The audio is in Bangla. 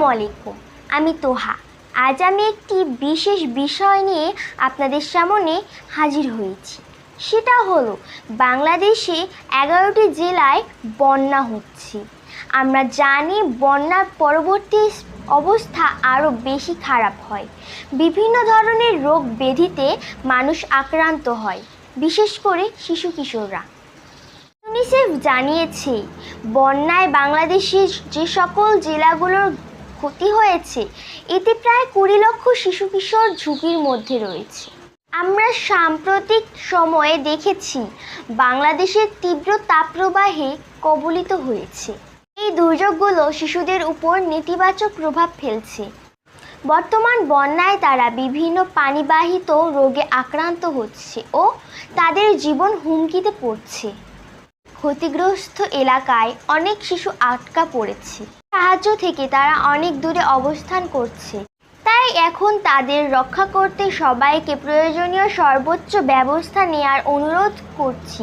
আসসালামু আলাইকুম, আমি তোহা। আজ আমি একটি বিশেষ বিষয় নিয়ে আপনাদের সামনে হাজির হয়েছি। সেটা হলো, বাংলাদেশে এগারোটি জেলায় বন্যা হচ্ছে। আমরা জানি বন্যার পরবর্তী অবস্থা আরও বেশি খারাপ হয়। বিভিন্ন ধরনের রোগ ব্যাধিতে মানুষ আক্রান্ত হয়, বিশেষ করে শিশু কিশোররা। ইউনিসেফ জানিয়েছে, বন্যায় বাংলাদেশের যে সকল জেলাগুলোর ক্ষতি হয়েছে। এতে প্রায় কুড়ি লক্ষ শিশু কিশোর ঝুঁকির মধ্যে রয়েছে। আমরা সাম্প্রতিক সময়ে দেখেছি, বাংলাদেশের তীব্র তাপপ্রবাহে কবলিত হয়েছে। এই দুর্যোগগুলো শিশুদের উপর নেতিবাচক প্রভাব ফেলছে। বর্তমান বন্যায় তারা বিভিন্ন পানিবাহিত রোগে আক্রান্ত হচ্ছে ও তাদের জীবন হুমকিতে পড়ছে। ক্ষতিগ্রস্ত এলাকায় অনেক শিশু আটকা পড়েছে। সাহায্য থেকে তারা অনেক দূরে অবস্থান করছে। তাই এখন তাদের রক্ষা করতে সবাইকে প্রয়োজনীয় সর্বোচ্চ ব্যবস্থা নেওয়ার অনুরোধ করছি।